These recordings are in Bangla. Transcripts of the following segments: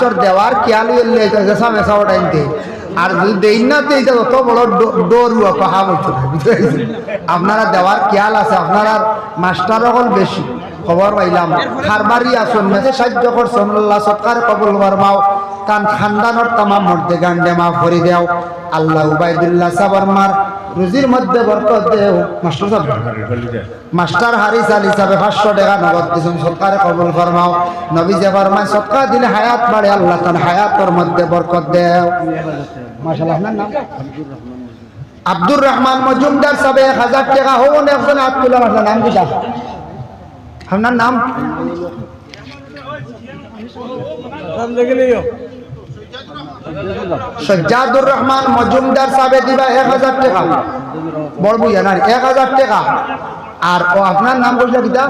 চর দেওয়ার খেয়াল জেসা মেসা ওটাইতে আর যদি দেই না তো এটা অত বড় ডরুয়া পাহা বলছো আপনারা দেওয়ার খেয়াল আছে, আপনারা মাস্টার হল বেশি খবর পাইলাম। খারবারি আসুন মেসে সাহায্য করছেন আল্লাহ সৎকার কবুল ফরমাও কান খানদানোর তামাম মধ্যে গান্ডে মা ভরি দেও। আল্লাহ উবাইদুল্লাহ সাবরমার রুজির মধ্যে বরকত দেও মাস্টার সাহেব। মাস্টার হারিস আল হিসাবে পাঁচশো টাকা নগদ দিচ্ছেন সরকারে কবুল ফরমাও। নবী যে ফরমায় সৎকার দিলে হায়াত বাড়ে, আল্লাহ তার হায়াতর মধ্যে বরকত দেও মাশাআল্লাহ, আপনার নাম? আব্দুর রহমান মজুমদার সাহেব, এক হাজার টাকা হন একজন হাত তুলা আপনার নাম কিটা আপনার নাম? সজ্জাদুর রহমান মজুমদার সাহেব দিবা এক হাজার টাকা। বড় বুঝা এক হাজার টাকা। আর ও আপনার নাম বলছে কিতা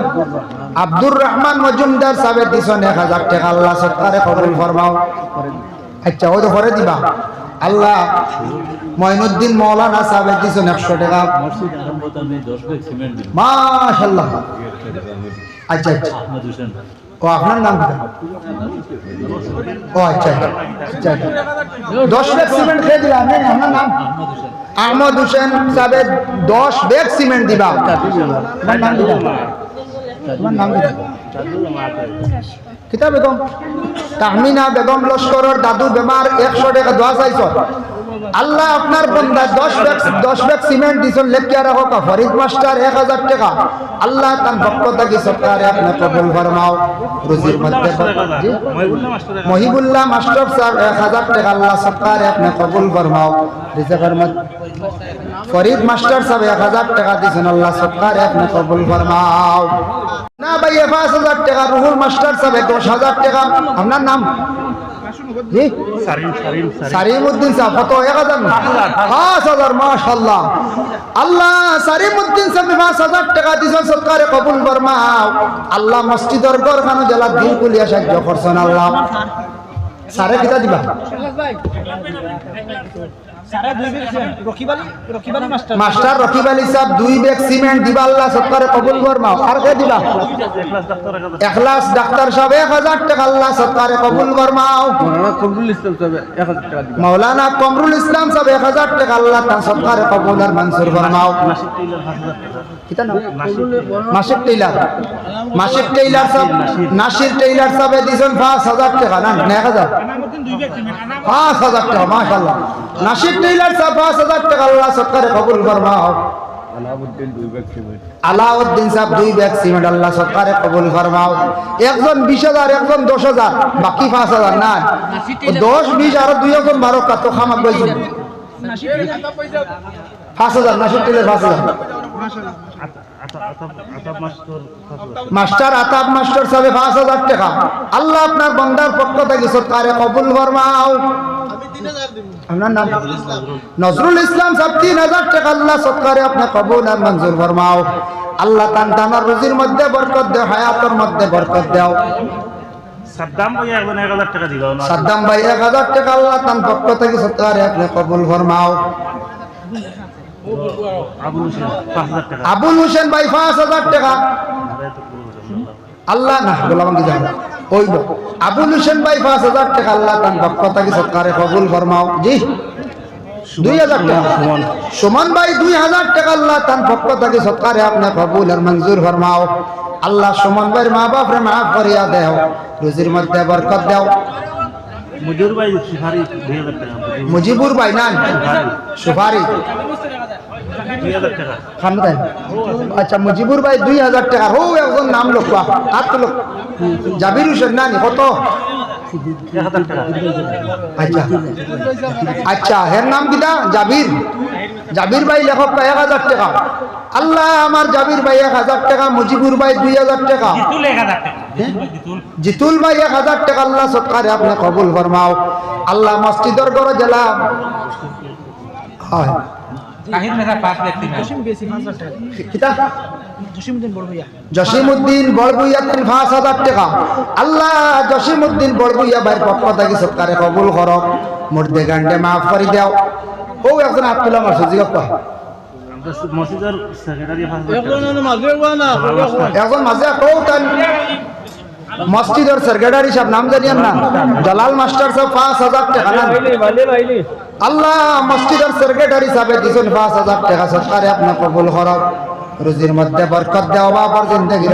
আব্দুর রহমান মজুমদার সাহেব দিছন এক হাজার টাকা। আল্লাহ সরকারে কবুল ফরমাও। আচ্ছা ও তো করে দিবা। আল্লাহ মঈনুদ্দিন মৌলানা সাহেব দিছেন একশো টাকা। মাশাল্লাহ আচ্ছা আচ্ছা। ও, আপনার নাম ও আচ্ছা আচ্ছা আচ্ছা। আহমদ দিবা। বেগম। তাহমিনা বেগম লস্করের দাদু বেমার একশো টাকা দোয়া চাইছ। আল্লাহ আপনার বন্দা দশ ব্যাগ দশ ব্যাগ সিমেন্ট দিছেন লেখিয়া রাখো কা ফরিদ মাস্টার এক হাজার টাকা। আল্লাহ তার পক্ষ থাকি সরকারে আপনার কবুল ফরমাও। রুজির মধ্যে মহিবুল্লাহ মাস্টার সাহেব এক হাজার টাকা। আল্লাহ সরকারে আপনি কবুল ফরমাও। রিজাকার মত ফরিদ মাস্টার সাহেব এক হাজার টাকা দিয়েছেন আল্লাহ সরকারে আপনি কবুল ফরমাও। না ভাই পাঁচ হাজার টাকা রুহুল মাস্টার সাহেব দশ হাজার টাকা। আপনার নাম? সারিমুদ্দিন সাহেব কত এক হাজার না? পাঁচ হাজার মাশাল্লাহ আল্লাহ সারিমুদ্দিন সাহেব পাঁচ হাজার টাকা দিয়েছেন সরকারে কবুল ফরমাও। আল্লাহ মসজিদর গড় খানো জেলা দিন কুলিয়া সাহায্য করছেন আল্লাহ সারে কিতা দিবা? মাস্টার। রকিব আলী সাহেব দুই ব্যাগ সিমেন্ট দিবা আল্লাহ সরকারে কবুল ফরমাও। আর কে দিবা? এখলাস ডাক্তার সাহেব এক হাজার টাকা আল্লাহ সরকারে কবুল ফরমাও। মৌলানা কমরুল ইসলাম সাহেব এক হাজার টাকা আল্লাহ তার সরকারে কবুল আর মনসুর নাম? মাসিক টেইলার। মাসিক টেইলার। সাহেব নাসির টেইলার সাহেব দিছেন পাঁচ হাজার টাকা না এক হাজার। পাঁচ হাজার টাকা মাশাল্লাহ নাসির সাহেব পাঁচ হাজার টাকা আল্লাহ সরকারে কবুল ফরমাও আলাউদ্দিন সাহেব দুই ব্যাগ সিমেন্ট আল্লাহ সরকারে কবুল ফরমাও একজন বিশ হাজার একজন দশ হাজার বাকি পাঁচ হাজার না। দশ বিশ আর দুই একজন বারো কত খামাক বলছেন পাঁচ হাজার নাসির টেইলার পাঁচ হাজার। মাস্টার আতাব মাস্টার সাহেব পাঁচ হাজার টাকা। আল্লাহ আপনার বন্দার পক্ষ থেকে সরকারে কবুল ফরমাও আপনার নাম নজরুল ইসলাম সাহেব তিন হাজার টাকা আল্লাহ সরকারে আপনার কবুল আর মঞ্জুর ফরমাও। আল্লাহ তান তানার রুজির মধ্যে বরকত দেও হায়াতর মধ্যে বরকত দেও। সাদ্দাম ভাই এক হাজার টাকা দিল সাদ্দাম ভাই এক হাজার টাকা আল্লাহ তান পক্ষ থেকে আপনি কবুল ফরমাও। আবুল হোসেন পাঁচ হাজার টাকা। ভাই পাঁচ হাজার টাকা। আল্লাহ না গোলাম কি জানা তো। আবুল হোসেন ভাই পাঁচ হাজার টাকা আল্লাহ তার পক্ষ থেকে সরকারে কবুল ফরমাও। জি। দুই হাজার টাকা। সুমন ভাই দুই হাজার টাকা আল্লাহ তার পক্ষ থেকে সরকারে আপনি কবুল আর মঞ্জুর ফরমাও। আল্লাহ সুমন ভাইয়ের মা মাফ করিয়া দেও রুজির মধ্যে বরকত দেও। সুফারি মুজিবুর ভাই না সুপারি। দুই হাজার টাকা। খান দেন। আচ্ছা মুজিবুর ভাই দুই হাজার টাকা। হো একজন নাম লোক আট লোক জাবির হোসেন না নি কত আচ্ছা। আচ্ছা হের নাম কিটা? জাবির। জাবির ভাই লেখক এক হাজার টাকা। আল্লাহ আমার জাবির ভাই এক হাজার টাকা মুজিবুর ভাই দুই হাজার টাকা। জিতুল ভাই এক হাজার টাকা আল্লাহ সৎকারে আপনি কবুল ফরমাও। আল্লাহ মসজিদর গড় জেলা হয়। কাহির মেধা পাঁচ ব্যক্তি কিতা? জসিমুদ্দিন বড়বুইয়া তিন পাঁচ হাজার টাকা। আল্লাহ জসিমুদ্দিন বড়বুইয়া ভাইয়ের পক্ষ থেকে সরকারে কবুল করক মুর্দে গান্ডে মাফ করে দাও ও একজন আব্দুল্লাহ মাসুদ জিজ্ঞাসা মসজিদের সেক্রেটারি এখন মাঝে মসজিদের সাহেব নাম জানিয়েন না? জালাল মাস্টার সাহেব পাঁচ হাজার টাকা। আল্লাহ মসজিদের সেক্রেটারি সাহেব দিছেন পাঁচ হাজার টাকা সরকারে আপনি কবুল করব রুজির মধ্যে বরকত দেওয়া বাবার জিন্দগি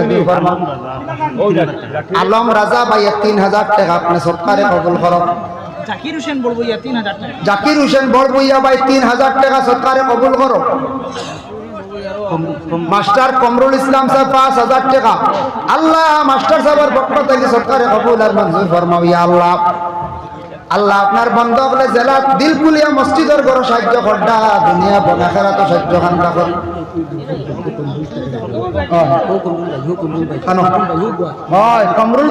আলম রাজা ভাই তিন হাজার টাকা আপনি সরকারে কবুল করব জাকির হোসেন বলব ইয়া তিন হাজার টাকা। জাকির হোসেন বড়বইয়া ভাই তিন হাজার টাকা সরকারে কবুল করো মাস্টার কমরুল ইসলাম সাহেব পাঁচ হাজার টাকা। আল্লাহ মাস্টার সাহেবের পক্ষ থেকে সরকারে কবুল আর মঞ্জুর ফরমাও ইয়া আল্লাহ। আল্লাহ আপনার বন্ধ বলে জেলা দিল কুলিয়া মসজিদের গড় সাহায্য করডা দুনিয়া বনাখেরা তো সাহায্য খান রাখুন হয় কমরুল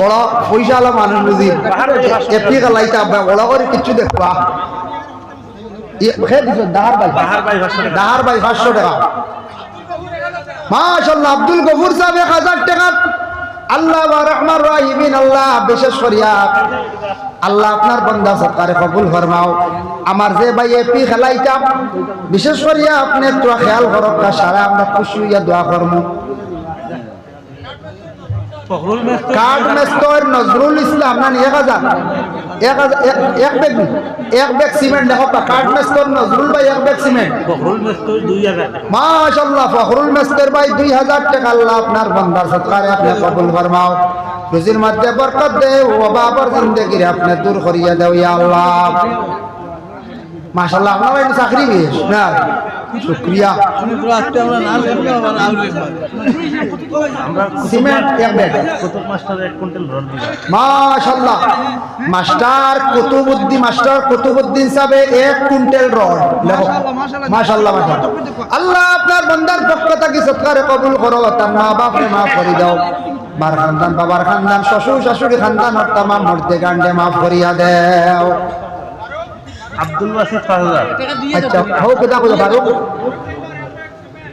বড় পয়সা আলা মানুষ বুঝি। এপি বড় করে কিছু দেখবা। দাহার দাহার পাঁচশো টাকা। মাশাল্লাহ আব্দুল গফুর সাহেব এক হাজার টাকা আল্লাহ রহমান রাহিমিন আল্লাহ বিশেষ করিয়া আল্লাহ আপনার বন্দা সরকারে কবুল ফরমাও। আমার যে ভাই এপি খেলাইতাম বিশেষ করিয়া আপনি একটু খেয়াল করক সারা আমরা খুশি হইয়া দোয়া করব। কার্ড মেস্তর নজরুল ইসলাম না হাজার এক হাজার এক- এক ব্যাগ এক ব্যাগ সিমেন্ট দেখো কার্ড মেস্তর নজরুল ভাই এক ব্যাগ সিমেন্ট। ফখরুল দুই হাজার। টাকা মাশাল্লাহ ফখরুল মেস্তর ভাই দুই হাজার টাকা আল্লাহ আপনার বন্দার সৎকারে আপনি কবুল ফরমাও। রুজির মধ্যে বরকত দে ও বাবার জিন্দগিরে আপনি দূর করিয়া দেওয়া আল্লাহ। মাশাল্লাহ আপনার এটা চাকরি বেশ না মাস্টার কুতুবুদ্দিন এক আল্লাহ আপনার বন্দার সৎকারে কবুল করো মা বাপরে মাফ করে দাও। খানদান, বাবার খানদান, শ্বশুর শাশুড়ি খানদান তামাম মর্দে গান্ডে মাফ করিয়া দেও। আব্দুল পাঁচ হাজার আচ্ছা হোক কোথা কোথা ফারুক।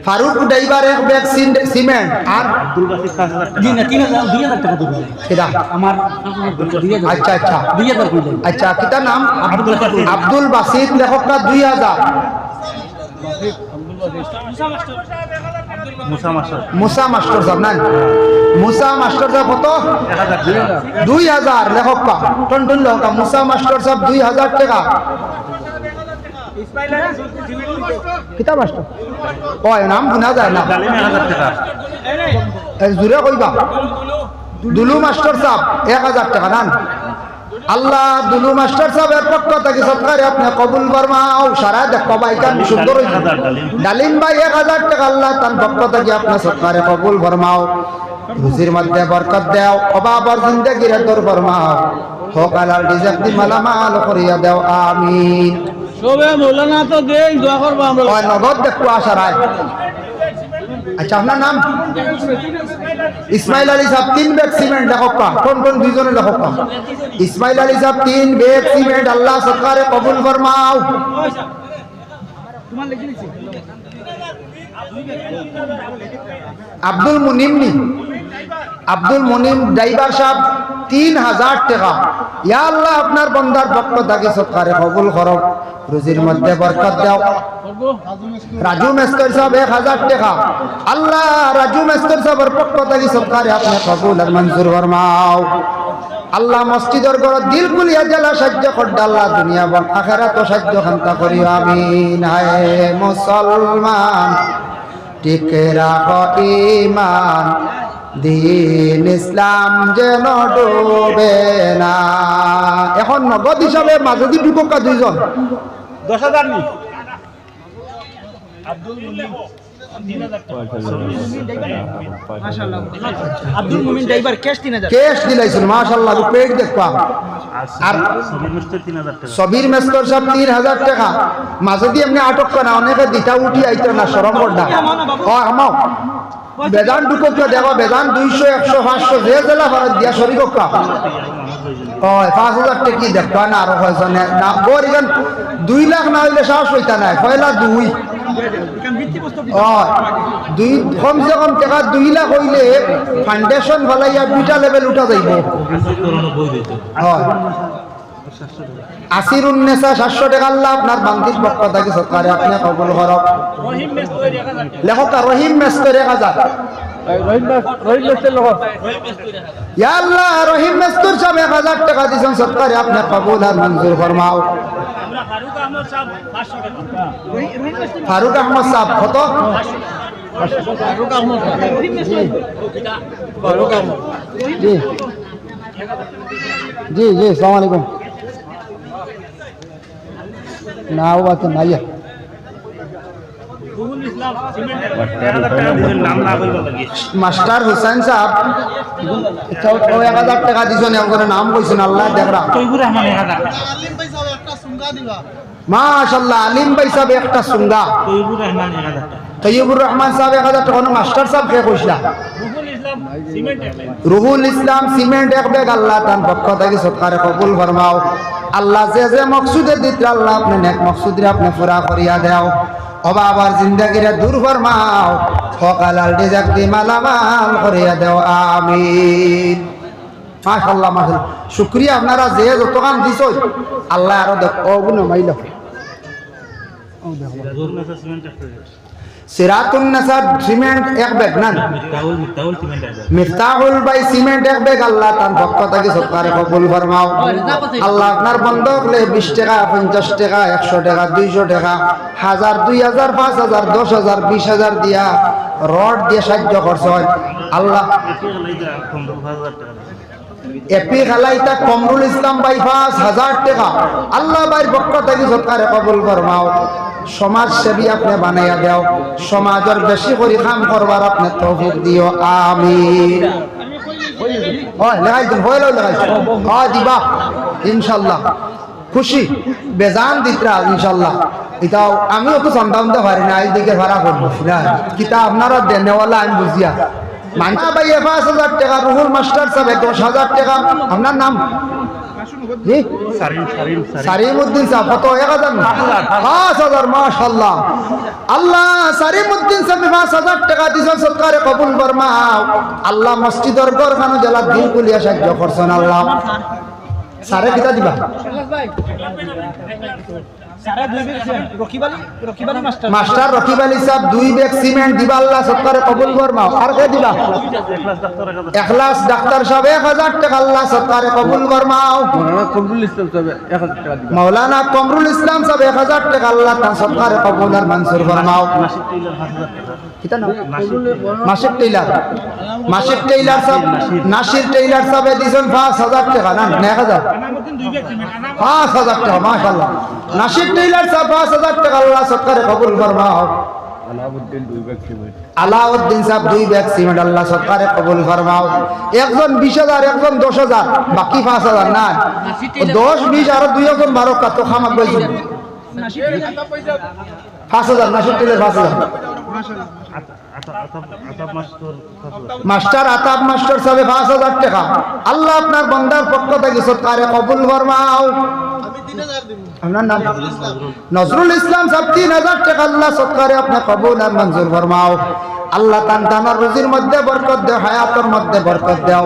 ফারুক ড্রাইভার এক ব্যাগ সিমেন্ট। আর? আব্দুল তিন তিন হাজার দুই হাজার টাকা দেবো। সেটা? আমার আচ্ছা আচ্ছা। দুই হাজার কইলেন আচ্ছা কিতা নাম? আব্দুল বাসিদ। আব্দুল বাসিদ লেখকটা দুই হাজার? মুসা মাস্টার। মুসা মাস্টার সাহেব না মুসা মাস্টার সাহেব কত? দুই হাজার লেখক কা টন টন লেখক। মুসা মাস্টার সাহেব দুই হাজার টাকা। কিতা মাস্টার? কয় নাম শোনা যায় না? জোরে কইবা? দুলু মাস্টার সাহেব এক হাজার টাকা নান। আল্লাহ দুলু মাস্টার সাহেবের পক্ষ থেকে সরকারে আপনি কবুল ফরমাও। সারা দেখো বাইকান সুন্দর হইছে। ডালিম। ভাই এক হাজার টাকা আল্লাহ তার পক্ষ থেকে আপনার সরকারে কবুল ফরমাও। রুজির মধ্যে বরকত দেও অবাবর জিন্দগিরে দূর ফরমাও। সকালার রিজেক দি মালামাল করিয়া দেও আমিন। সবে মৌলানা তো দেই দোয়া করব আমরা। নগদ দেখো আশা রায়। আচ্ছা আপনার নাম? ইসমাইল আলী সাহেব, তিন ব্যাগ সিমেন্ট লেখক পা কোন কোন দুইজনে লেখক পা ইসমাইল আলী সাহেব, তিন ব্যাগ সিমেন্ট, আল্লাহ সরকারে কবুল ফরমাও। আব্দুল মুনিম নি। আব্দুল মুনিম ড্রাইভার সাহেব, তিন হাজার টাকা। ইয়া আল্লাহ, আপনার বন্দার পক্ষ থেকে সরকারে কবুল করো রুজির মধ্যে বরকত দাও। রাজু মেস্তর সাহেব, এক হাজার টাকা। আল্লাহ, রাজু মেস্তর সাহেবের পক্ষ থেকে সরকারে আপনি কবুল আর মঞ্জুর ফরমাও। আল্লাহ, মসজিদের গড় দিল কুলিয়া জেলা সাহায্য করডা আল্লাহ, দুনিয়া বন আখেরা তো সাহায্য খান্তা করি আমিন। হায় মুসলমান। টিকে রাখো ইমান দিন ইসলাম যেন ডোবে না। এখন নগদ হিসাবে মাজদি ঢুকা দুইজন। দশ হাজার নি। আব্দুল আটক উঠি না বেদান ঢুকক দেখো বেদান দুইশো, একশো, পাঁচশো, যে জেলা দিয়া কা হয়, পাঁচ হাজার টাকি দেখবা না আরও দুই লাখ না হইলে সাহস হইতা নাই পয়লা দুই। দুই কমসে কম টাকা দুই লাখ হইলে ফাউন্ডেশন ফলাইয়া দুইটা লেভেল উঠা যাইব। হয়। আসির উন্নেসা সাতশো টাকা আল্লাহ আপনার বান্দির পক্ষ থেকে সরকারে আপনি কবুল করক লেখক রহিম মেস্তর এক হাজার ইয়া আল্লাহ রহিম মেস্তর সাহেব এক হাজার টাকা দিয়েছেন সরকারে আপনি কবুল আর মঞ্জুর ফরমাও। ফারুক আহমদ সাহেব কত? জি। জি জি সালাম আলাইকুম। না ও বাত নাই মাস্টার হুসাইন সাহেব এক হাজার টাকা দিছেন একজনের নাম কইছেন আল্লাহ দেখরা। মাশাল্লাহ আলিম ভাই সাহেব একটা হাজার তৈবুর রহমান সাহেব এক হাজার টাকা মাস্টার সাহেব কে কইসলা রুহুল ইসলাম সিমেন্ট এক বেগ আল্লাহ তার পক্ষ থেকে সৎকারে কবুল ফরমাও। আল্লাহ যে যে মকসুদে দিতে আল্লাহ আপনি নেক মকসুদে আপনি পুরা করিয়া দেও। অবা আবার জিন্দগিরে দূর ফরমাও সকালাল ডিজাক দি মালামাল করিয়া দেও আমিন। মাশাল্লাহ মাশাল্লাহ শুক্রিয়া আপনারা যে যত কাম দিছ আল্লাহ আরও দেখ ও গুণ মাইল। একটা সিরাতুন নাসার সিমেন্ট এক না মিথ্যাউল এক মিফতাহুল ভাই সিমেন্ট এক বেগ আল্লাহ তার পক্ষ থেকে সৎকারে কবুল ফরমাও। আল্লাহ আপনার বন্ধ হলে বিশ টাকা পঞ্চাশ টাকা একশো টাকা দুইশো টাকা হাজার দুই হাজার পাঁচ হাজার দশ হাজার বিশ হাজার দিয়া রড দিয়ে সাহায্য করছেন আল্লাহ এপি খালাইতা কমরুল ইসলাম বাই পাঁচ হাজার টাকা। আল্লাহ ভাইয়ের পক্ষ থেকে সরকারে কবুল ফরমাও। সমাজ সেবী আপনি বানাইয়া দেও, সমাজের বেশি করে কাম করবার আপনি তৌফিক দিও দিবা, ইনশাল্লাহ। খুশি, বেজান দিতরা, ইনশাল্লাহ। এটাও আমিও তো সন্তান দিতে পারি না এই দিকে ভাড়া করব, না। কিতা আপনারা দেনেওয়ালা আমি বুঝিয়া। মানা ভাই পাঁচ হাজার টাকা, রুহুল মাস্টার সাহেব দশ হাজার টাকা, আপনার নাম? সারিমুদ্দিন সাহেব কত এক হাজার না? পাঁচ হাজার মাশাল্লাহ আল্লাহ সারিমুদ্দিন সাহেব পাঁচ হাজার টাকা দিয়েছেন সরকারে কবুল ফরমাও আল্লাহ মসজিদর ঘর খানো জেলা দিন কুলিয়া সাহায্য করছেন আল্লাহ। সারে কিতা দিবা? মাস্টার। রকিব আলী সাহেব দুই ব্যাগ সিমেন্ট দিবা আল্লাহ সরকারে কবুল ফরমাও আর কে দিবা? এখলাস ডাক্তার সাহেব এক হাজার টাকা আল্লাহ সরকারে কবুল ফরমাও মৌলানা কমরুল ইসলাম সাহেব এক হাজার টাকা আল্লাহ সত্তরে কবুল আর মনসুর ফরমাও কিতা নাম মাসিক টেইলার। মাসিক টেইলার সাহেব নাসির টেইলার সাহেব দিয়েছেন পাঁচ হাজার টাকা না না এক হাজার। পাঁচ হাজার টাকা মাশাল্লাহ নাসির টেইলার সাহেব পাঁচ হাজার টাকা আল্লাহ সরকারে কবুল ফরমাও। আলাউদ্দিন সাহেব দুই ব্যাগ সিমেন্ট আল্লাহ সরকারে কবুল ফরমাও। একজন বিশ হাজার একজন দশ হাজার বাকি পাঁচ হাজার না। দশ বিশ আর দুই একজন বারো কত খামাক পাঁচ হাজার নাসির টেইলার পাঁচ হাজার। মাস্টার আতাব মাস্টার সাহেব পাঁচ হাজার টাকা। আল্লাহ আপনার বন্দার পক্ষ থেকে সরকারে কবুল ফরমাও। আপনার নাম? নজরুল ইসলাম সাহেব তিন হাজার টাকা আল্লাহ সরকারে আপনার কবুল আর মঞ্জুর ফরমাও। আল্লাহ তান তানার রুজির মধ্যে বরকত দেও হায়াতের মধ্যে বরকত দেও।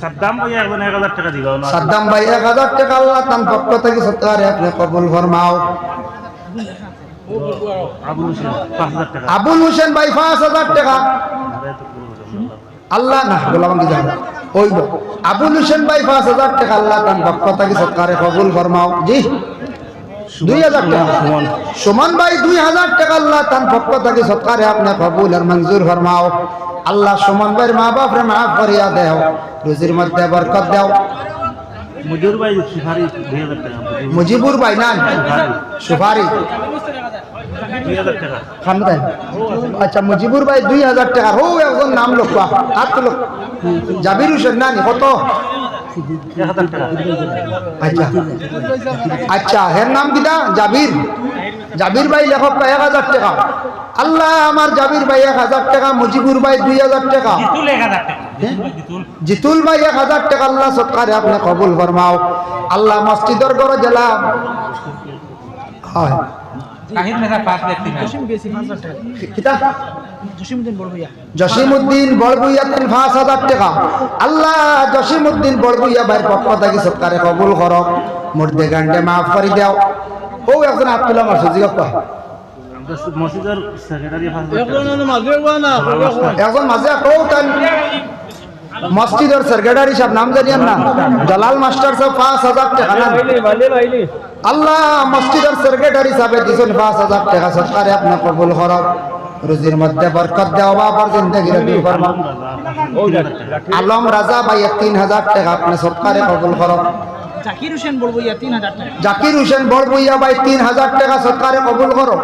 সাদ্দাম ভাই একজন এক হাজার টাকা দিল সাদ্দাম ভাই এক হাজার টাকা আল্লাহ তান পক্ষ থেকে সরকারে আপনি কবুল ফরমাও। আবুল হোসেন ভাই পাঁচ হাজার টাকা। আল্লাহ না গোলাম কি জানো। ওইব আবুল হোসেন ভাই পাঁচ হাজার টাকা আল্লাহ তার পক্ষ থেকে সরকারে কবুল ফরমাও। জি দুই হাজার টাকা। সুমন। ভাই দুই হাজার টাকা আল্লাহ তার পক্ষ থেকে সরকারে আপনার কবুল আর মঞ্জুর ফরমাও। আল্লাহ সুমন ভাইয়ের মা বাপরে মাফ করিয়া দেও রুজির মধ্যে বরকত দেও। মুজিবুর ভাই না সুপারি। আচ্ছা মুজিবুর ভাই দুই হাজার টাকা। হো একজন নাম লোক আট লোক জাবির হোসেন না নি কত আচ্ছা। আচ্ছা হের নাম কিটা জাবির। জাবির ভাই লেখক এক হাজার টাকা। আল্লাহ আমার জাবির ভাই এক হাজার টাকা মুজিবুর ভাই দুই হাজার টাকা। জিতুল এক হাজার টাকা। জিতুল জিতুল ভাই এক হাজার টাকা আল্লাহ সৎকারে আপনি কবুল ফরমাও। আল্লাহ মসজিদর গড় জেলা হয়। কাহির মেঘা পাঁচ ব্যক্তি জসিম টাকা। কিতা? জসিমউদ্দিন তিন টাকা। আল্লাহ জসিমউদ্দিন বড়বুইয়া ভাইয়ের পক্ষ থেকে সৎকারে কবুল করো। মুর্দে গান্ডে মাফ করে দাও। ও একজন আব্দুল্লাহ মাসুদ জিজ্ঞাসা কর। মসজিদের সেক্রেটারি একজন এখন মাঝে কৌ মসজিদের সেক্রেটারি সাহেব নাম জানিয়েন না। জালাল মাস্টার সাহেব পাঁচ হাজার টাকা আল্লাহ মসজিদের সেক্রেটারি সাহেব দিছেন পাঁচ হাজার টাকা সরকারে আপনি কবুল করো রুজির মধ্যে বরকত দেওয়া বাবার জিন্দগি রবি ফরমাও আলম রাজা ভাই তিন হাজার টাকা আপনি সরকারে কবুল করো জাকির হোসেন বড় ভাইয়া তিন হাজার টাকা। জাকির হোসেন বড়বইয়া ভাই তিন হাজার টাকা সরকারে কবুল করো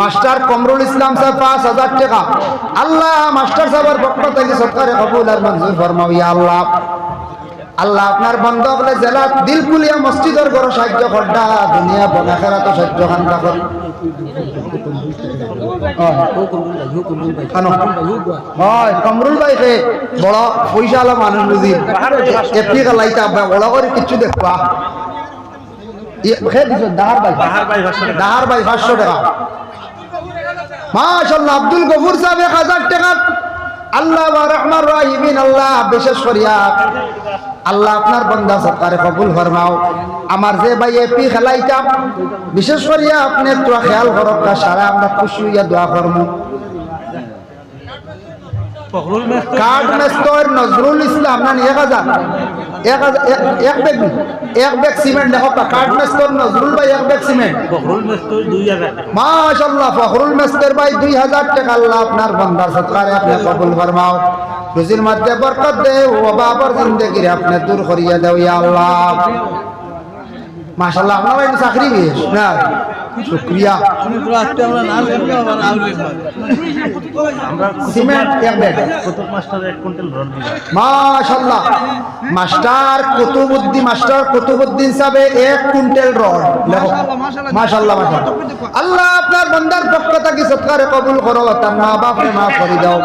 মাস্টার কমরুল ইসলাম সাহেব পাঁচ হাজার টাকা। আল্লাহ মাস্টার সাহেবের পক্ষ থেকে সরকারে কবুল আর মঞ্জুর ফরমাও আল্লাহ। আল্লাহ আপনার বন্ধ হলে জেলা দিলকুলিয়া মসজিদের ঘর সাহায্য করডা দুনিয়া বনাখেরা তো সাহায্য খান্তা কর। কেন? হয় কমরুল ভাই কে বড় পয়সা আলো মানুষ বুঝি। এপি গালাইতা বড় করে কিছু দেখবা। দাহার ভাই। পাঁচশো টাকা। দাহার ভাই পাঁচশো টাকা। মাশাল্লাহ আব্দুল গফুর সাহেব এক হাজার টাকা আল্লাহ রহমান রাহিমিন আল্লাহ বিশেষ করিয়া আল্লাহ আপনার বন্দা সরকারে কবুল ফরমাও। আমার যে ভাই এপি খেলাইতাম, বিশেষ করিয়া আপনি একটু খেয়াল করক সারা আমরা খুশি হইয়া দোয়া করব কার্ড মেস্তর নজরুল ইসলাম না এক হাজার। এক হাজার এক- ব্যাগ এক ব্যাগ সিমেন্ট দেখো কার্ড মেস্তর নজরুল ভাই এক ব্যাগ সিমেন্ট। দুই হাজার টাকা। মাশাল্লাহ ফখরুল মেস্তের ভাই দুই হাজার টাকা। আল্লাহ আপনার বন্দার সৎকারে আপনি কবুল ফরমাও। রুজির মধ্যে বরকত দে ও বাবার জিন্দগিরে আপনি দূর করিয়া দেও ইয়া আল্লাহ। মাশাল্লাহ আপনার ভাই চাকরি বেশ না। শুক্রিয়া। সিমেন্ট এক ব্যাগ মাস্টার মাশাল্লাহ কুতুবুদ্দিন মাস্টার কুতুবুদ্দিন সাহেব এক কুইন্টাল রড লেখো মাশাল্লাহ মাশাল্লাহ আল্লাহ আপনার বন্দার পক্ষ থেকে সৎকারে কবুল করো। তার মা বাপরে মাফ করে দাও।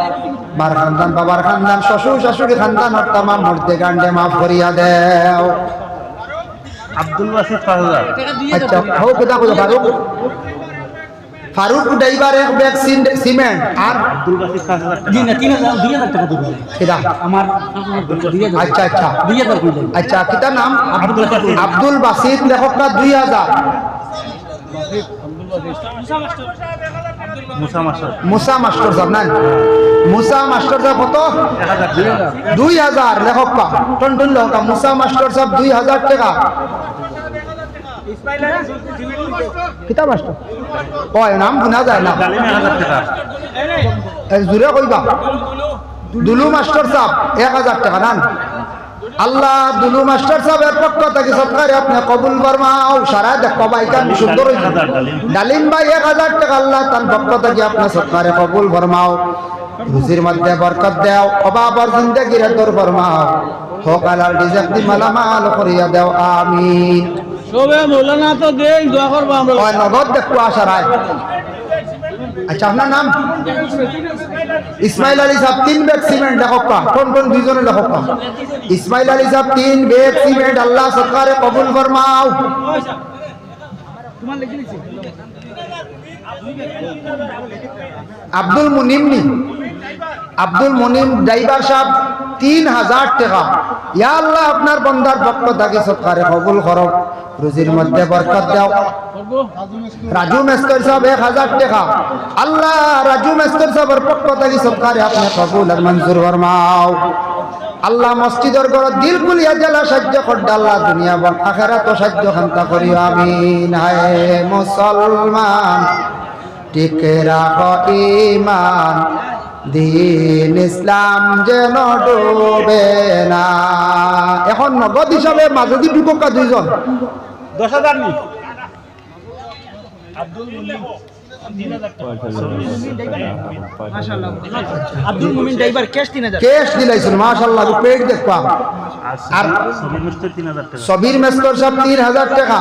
বার খানদান বাবার খানদান শ্বশুর শাশুড়ি খানদান আর তামাম মর্দে গান্ডে মাফ করিয়া দেও। আব্দুল পাঁচ হাজার আচ্ছা হো কোথা কোথা ফারুক। ফারুক ড্রাইভার এক ব্যাগ সিমেন্ট আর আব্দুল বাসিদ পাঁচ জি না তিন হাজার দুই হাজার টাকা দেবো। কিরা আমার আচ্ছা আচ্ছা। দুই হাজার কইলেন আচ্ছা কিতা নাম? আব্দুল আব্দুল বাসিদ লেখকটা দুই হাজার। মুসা মাস্টার। মুসা মাস্টার সাহেব না মুসা মাস্টার সাহেব কত? দুই হাজার লেখক পা। টনটন লেখক মুসা মাস্টার সাহেব দুই হাজার টাকা। কিতা মাস্টার? ও নাম শোনা যায় না। জোরে কইবা দুলু মাস্টার সাহেব এক হাজার টাকা নান আল্লাহ দুলু মাস্টার সাহেবের পক্ষ থেকে সরকারে আপনি কবুল ফরমাও। সারা দেখো ভাই কান সুন্দর ডালিম। ভাই এক হাজার টাকা আল্লাহ তার পক্ষ থেকে আপনার সরকারে কবুল ফরমাও। রুজির মধ্যে বরকত দেও অবাবর জিন্দগির দর ফরমাও। হোকালাল রিজেক দি মালামাল করিয়া দেও আমিন। সবে মৌলানা তো দেই দোয়া করব আমরা। নগদ দেখো আশা রায়। আচ্ছা আপনার নাম? ইসমাইল আলী সাহেব, তিন ব্যাগ সিমেন্ট লেখক কোন। কোন দুইজনে লেখক ইসমাইল আলী সাহেব, তিন ব্যাগ সিমেন্ট, আল্লাহ সরকারে কবুল ফরমাও। আব্দুল মুনিম নি। আব্দুল মুনিম ড্রাইভার সাহেব, তিন হাজার টাকা। ইয়া আল্লাহ, আপনার বন্দার পক্ষ থেকে সৎকারে কবুল করো। রুজির মধ্যে বরকত দাও। রাজু মেস্তর সাহেব এক হাজার টাকা। আল্লাহ, রাজু মেস্তর সাহেবের পক্ষ থেকে সৎকারে আপনি কবুল আর মঞ্জুর ফরমাও। আল্লাহ, মসজিদের ঘর দিল কুলিয়া জেলা সাহায্য করতে আল্লাহ, দুনিয়া বন আখেরা তো সাহায্য খান্তা করিও। আমিন। হায় মুসলমান, টিকে রাখ ইমান। দিন ইসলাম যেন ডুবে না। এখন নগদ হিসাবে মাজদি ঢুকা দুইজন। দশ হাজার নি। আব্দুল মুমিন। ড্রাইভার ক্যাশ পেট দেখবা আর সবির মিস্ত্রি তিন হাজার টাকা। সবির মেস্তর সব তিন হাজার টাকা।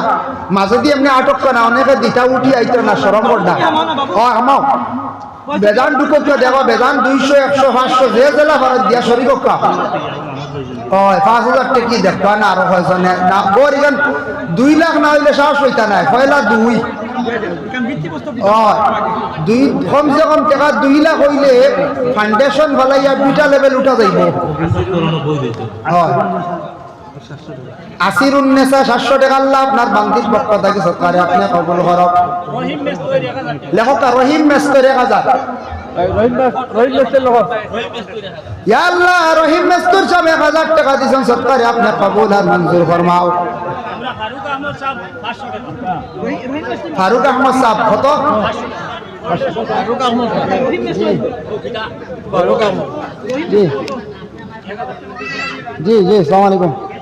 মাঝে দিয়ে এমনি আটক করে না অনেকে দিতা উঠি আইতো না সরম করডা ও আমাও বেজান ঢুকক দেখো বেজান দুইশো, একশো, পাঁচশো, যে জেলা ভারত দিয়া সরি কা আমার দুইজন হয়, পাঁচ হাজার টাকি দেখবা না আরও হয়েছে না ওর এখান দুই লাখ না হইলে সাহস হইতা নাই পয়লা দুই। দুই কমসে কম টাকা দুই লাখ হইলে ফাউন্ডেশন ফলাইয়া দুইটা লেভেল উঠা যাইব। হয়। আশির উন্নেসা সাতশো টাকা আল্লাহ আপনার বান্দির পক্ষ থেকে সরকারে আপনি কবুল করক লেখক রহিম মেস্তর এক হাজার। রহিম মেস্তর সাহেব এক হাজার টাকা দিয়েছেন সরকারে আপনি কবুল আর মঞ্জুর ফরমাও। ফারুক আহমদ সাহেব, কত? জি জি জি, সালাম আলাইকুম। না ও বাত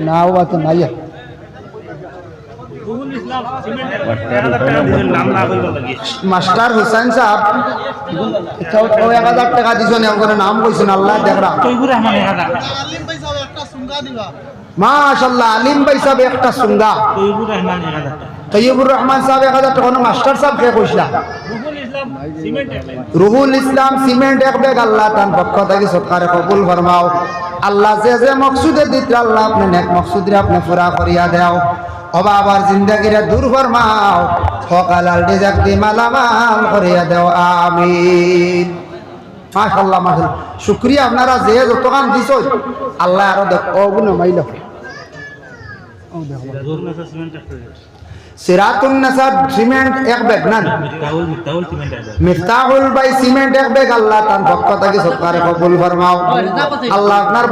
কইবার লাগে মাস্টার হুসাইন সাহেব এক হাজার টাকা দিছেন একজনের নাম কইছেন আল্লাহ দেখরা মাশাল্লাহ আলিম ভাই সাহেব একটা সুন্দা তৈবুর রহমান এক তৈয়বুর রহমান সাহেব এক হাজার টাকা মাস্টার সাহেব কে কইসলা রুহুল ইসলাম সিমেন্ট এক বেগ আল্লাহ তান পক্ষ থেকে সৎকারে কবুল ফরমাও। আল্লাহ যে যে মকসুদে দিত আল্লাহ আপনি নেক মকসুদরে আপনি পুরা করিয়া দেও। অবা আবার জিন্দগিরে দূর ফরমাও। সকাল আলটি জাগতি মালামাল করিয়া দেও আমিন। মাশাল্লাহ মাশাল্লাহ শুক্রিয়া আপনারা যে যতখান দিছ আল্লাহ আরও দেখ ও গুণ মাইল জোর মেসা সিমেন্ট একটা সিরাতুন নাসার সিমেন্ট এক মিফতাহুল সিমেন্ট এক আল্লাহ তার পক্ষ থেকে সরকারে কবুল ফরমাও। আল্লাহ আপনার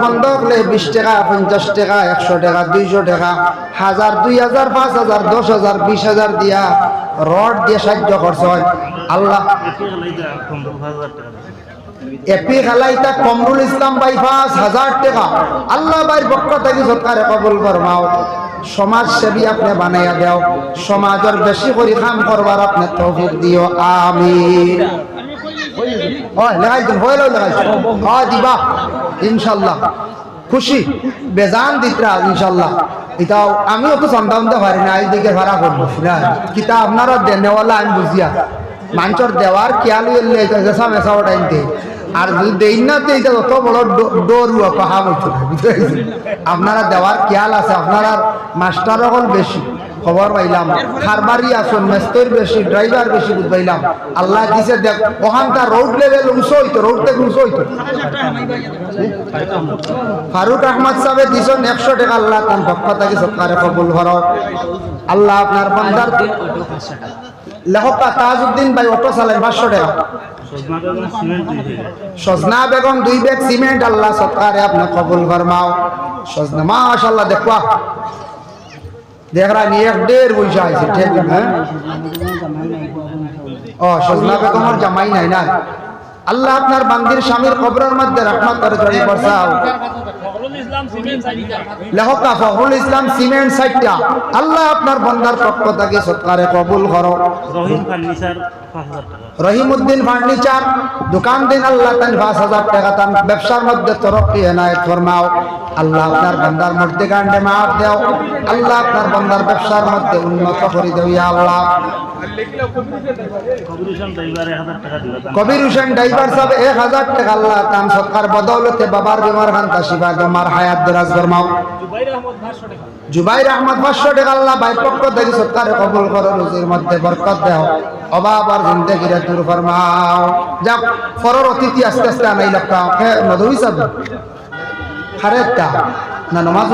বিশ টাকা পঞ্চাশ টাকা একশো টাকা দুইশো টাকা হাজার দুই হাজার পাঁচ হাজার দশ হাজার বিশ হাজার দিয়া রড সাহায্য আল্লাহ এপি খালাইতা কমরুল ইসলাম ভাই পাঁচ হাজার টাকা। আল্লাহ ভাইয়ের পক্ষ থেকে সরকারে কবুল ফরমাও। সমাজ সেবী আপনি বানাইয়া দেও, সমাজের বেশি করে কাম করবার আপনি তৌফিক দিও হয় লেখাইছেন হইলেও লেখাইছেন দিবা, ইনশাল্লাহ। খুশি, বেজান দিতরা, ইনশাল্লাহ। এটাও আমিও তো সন্তান দিতে পারি না এই দিকে ভাড়া করব। কিতা আপনারা দেনেওয়ালা আমি বুঝিয়া। মানুষের দেওয়ার খেয়াল জেসা মেসা ওটাইতে আর যদি দেই না তো এটা যত বড় ডরুয়া বুঝতে পারছি? আপনারা দেওয়ার খেয়াল আছে আপনারা মাস্টার হল বেশি খবর পাইলাম। খারবারি আসুন মেস্তর বেশি ড্রাইভার বেশি বুঝ পাইলাম। আল্লাহ দিছে দেখ ওখানকার রোড লেভেল উঁচু হইতো রোড থেকে উঁচু হইতো ফারুক আহমদ সাহেব দিছেন একশো টাকা আল্লাহ তার পক্ষ থেকে সরকারে কবুল করক আল্লাহ আপনার বান্দার লেখক তাজউদ্দিন ভাই অটো চালেন পাঁচশো টাকা। সজনা বেগম দুই ব্যাগ সিমেন্ট আল্লাহ সরকারে আপনি কবুল ফরমাও। সজনা মাশাল্লাহ দেখবা দেখরা নিয়ে এক দেড় পয়সা আছে ঠিক হ্যাঁ? ও সজনা বেগমের জামাই নাই না? আল্লাহ আপনার বান্দির স্বামীর কবরের মধ্যে রহমত করে জড়ি বসাও লেখকা ফখরুল ইসলাম সিমেন্ট সাইটটা। আল্লাহ আপনার বন্দার পক্ষ থেকে সৎকারে কবুল করো। রহিমউদ্দিন ফার্নিচার, দোকান দিন আল্লাহ তান পাঁচ হাজার টাকা তান ব্যবসার মধ্যে তরক্কি এনায়ত ফরমাও। আল্লাহ আপনার বন্দার মধ্যে গান্ডে মাফ দেও। আল্লাহ আপনার বন্দার ব্যবসার মধ্যে উন্নত করে দেও ইয়া আল্লাহ। কবির হোসেন ড্রাইভার সাহেব, এক হাজার টাকা আল্লাহ তান সৎকার বদৌলতে বাবার বিমার খান তাসিবা জমার হায়াত দরাজ ফরমাও। জুবাইর আহমদ পাঁচশো টাকা আল্লাহ বাইর পক্ষ থেকে সৎকারে কবুল করো, রুজির মধ্যে বরকত দেও। অভাব আর জিন্দগিরে দূর ফরমাও। যাক, ফরর অতিথি আস্তে আস্তে আনাই লক্কা কে। নদী সাহেব খারেতটা না নমাজ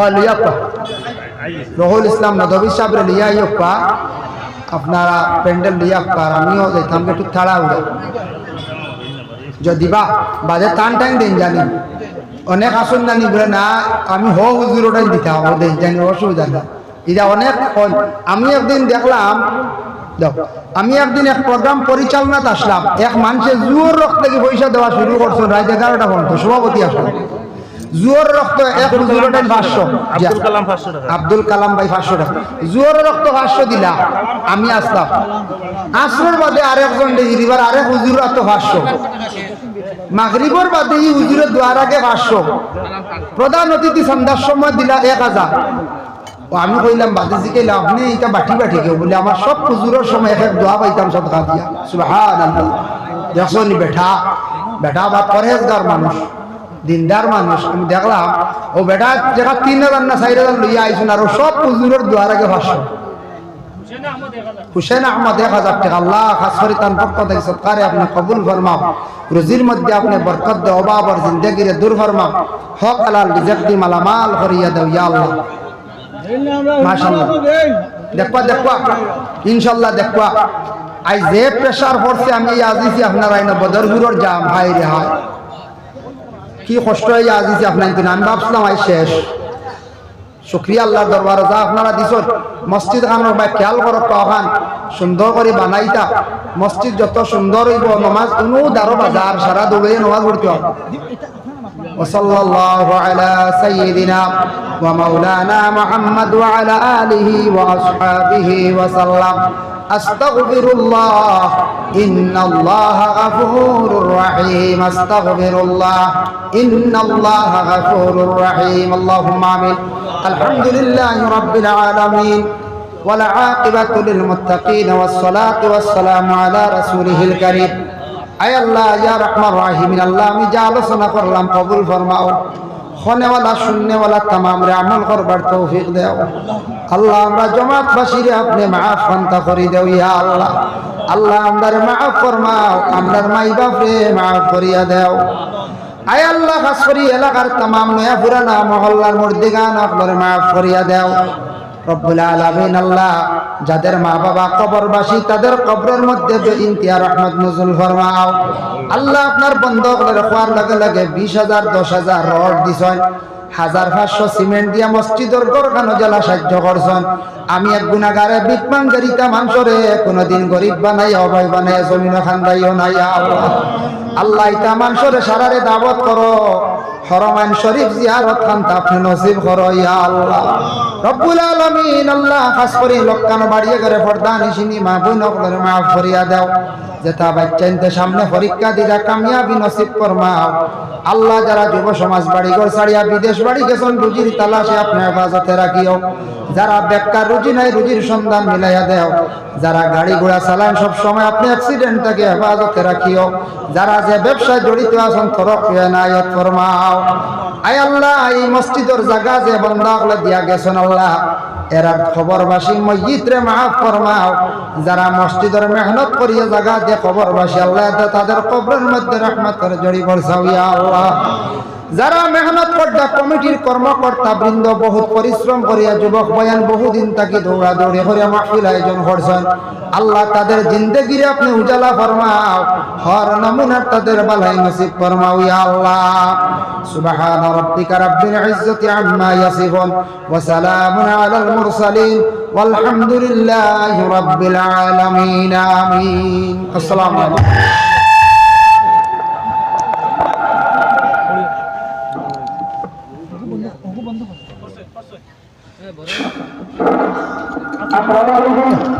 ও লিয়াপ্পা রহুল ইসলাম নদবী সাহেব লিয়া ইয়প্পা আপনারা প্যান্ডেল লিয়াপ্পা আর আমিও যাইতাম একটু তাড়া উড়ে। যদি বা, বাজে টান টাইম দিন জানি। অনেক আসন জানি বলে না, আমি হ হুজুর ওটাই দিতে হবে দেন জানি অসুবিধা না এটা অনেক আমি একদিন দেখলাম দেখ আমি একদিন এক প্রোগ্রাম পরিচালনাতে আসলাম। এক মানুষের জুয়োর রক্ত থেকে পয়সা দেওয়া শুরু করছেন রাত এগারোটা পর্যন্ত সভাপতি আসলাম জুয়োর রক্ত এক হুজুর পাঁচশো। আব্দুল কালাম ভাই পাঁচশো টাকা। জুয়োর রক্ত পাঁচশো দিলা আমি আসলাম। আসরের বাদে আরেকজন এবার আরেক হুজুর তো পাঁচশো। মাগরিবর বাদে হুজুরের দোয়ার আগে পাঁচশো। প্রধান অতিথি সন্ধ্যার সময় দিলা এক হাজার। ও আমি কইলাম বাদে জিকে আপনি এটা বাটি বাটি কেউ? বলে, আমার সব হুজুরের সময় এক এক দোয়া পাইতাম সদকা দিয়া। আল্লাহ দেখছ নি বেঠা বেটা বা পরহেজগার মানুষ, দিনদার মানুষ। আমি দেখলাম, ও বেটা যেটা তিন হাজার না চার হাজার লইয়া আইসুন আর সব পুজুরের দুয়ার আগে ভাষ্য হুসেন আহমদ এক হাজার টাকা, আল্লাহ খাস করে তার পক্ষ থেকে সৎকারে আপনি কবুল ফরমাও। রুজির মধ্যে আপনি বরকত দে অভাব আর জিন্দগিরে দূর ফরমাও। হক আলাল রিজেক্টি মালামাল করিয়া দেও, ইয়া আল্লাহ। মাশাআল্লাহ। দেখবা দেখবা। ইনশাল্লাহ দেখবা। আই যে প্রেশার পড়ছে আমি আজিছি আপনার আইন বদরগুলোর যাম হাই রে হাই কি কষ্ট হয়ে আজিছি আপনার কিন্তু আমি ভাবছিলাম আই শেষ। শুক্রিয়া আল্লাহর দরবার যা আপনারা দিছ মসজিদ খানোর ভাই খেয়াল করো খান সুন্দর করে বানাইতা। মসজিদ যত সুন্দর হইব নমাজ কোনো দারো বাজার সারা দৌড়ে নমাজ পড়তে হবে। وصلى الله على سيدنا ومولانا محمد وعلى آله وأصحابه وسلم أستغفر الله إن الله غفور رحيم أستغفر الله إن الله غفور رحيم اللهم آمين الحمد لله رب العالمين والعاقبة للمتقين والصلاة والسلام على رسوله الكريم আয় আল্লাহ, ইয়া রহমান রাহিমিন আল্লাহ, আমি যা আলোচনা করলাম কবুল ফরমাও। খনেওয়ালা শূন্যওয়ালা তামাম রে আমল করবার তৌফিক দেও। আল্লাহ, আমরা জমাত বাসিরে আপনি মাফ ফান্তা করি দেও, ইয়া আল্লাহ। আল্লাহ, আমরার মাফ ফরমাও, আমরার মাই বাপরে মাফ করিয়া দেও। আয় আল্লাহ খাস করি এলাকার তামাম নয়া পুরানা মহল্লার মর্দিগান আপনার মাফ করিয়া দেও। যাদের মা বাবা কবরবাসী, তাদের কবরের মধ্যে আল্লাহ আপনার বন্ধ রাখার লগে লগে বিশ হাজার, দশ হাজার রড দিছেন, হাজার পাঁচশো সিমেন্ট দিয়া মসজিদের গরখানো জেলা সাহায্য করছেন। আমি এক গুণাগারে বিকমান গরিতা মানুষরে কোনোদিন গরিব বানাই অভয় বানাই জমিন খান্দাইও নাই, আল্লাহ। আল্লাহ তামান সরে সারারে দাবত করো। হরমান শরীফ জিয়ারত খান আপনি নসিব করো, ইয়া আল্লাহ। রব্বুল আলামিন আল্লাহ খাস করে লোকানো বাড়িয়ে করে ফরদান নিশিনি, মা বুন করে মাফ করিয়া দাও। যেটা বাচ্চা ইনতে সামনে পরীক্ষা দিরা কামিয়াবি নসিব ফরমাও। আল্লাহ যারা যুব সমাজ বাড়ি ঘর ছাড়িয়া বিদেশ বাড়ি গেছেন রুজির তালাশে আপনি হেফাজতে রাখিও। যারা বেকার, রুজি নাই, রুজির সন্ধান মিলাইয়া দেও। যারা গাড়ি ঘোড়া চালান, সব সময় আপনি অ্যাক্সিডেন্ট থেকে হেফাজতে রাখিও। যারা যে ব্যবসায় জড়িত আছেন তরফ নায়ত ফরমাও। আয় আল্লাহ, এই মসজিদের জায়গা যে বন্ধা হলে দিয়া গেছেন আল্লাহ। এরা খবরবাসী মসজিদ রে মাফ ফরমাও। যারা মসজিদের মেহনত করিয়া জায়গা যে খবরবাসী আল্লাহ তাদের কবরের মধ্যে রহমতের জড়ি ইয়া আল্লাহ। যারা মেহনত করতা, কমিটির কর্মকর্তা বৃন্দ বহুত পরিশ্রম করিয়া যুবক বয়ান বহুদিন তাকে দৌড়া দৌড়ি করিয়া মাহফিল আয়োজন করছেন। আল্লাহ তাদের জিন্দগিরে আপনি উজালা ফরমাও, হর নমুনার তাদের বালাই নসিব ফরমাও, ইয়া আল্লাহ। সুবহান রাব্বিকা রাব্বিল ইজ্জাতি আম্মা ইয়াসিফুন, ওয়া সালামুন আলাল মুরসালিন। والحمد لله رب العالمين آمين السلام عليكم আসসালামু আলাইকুম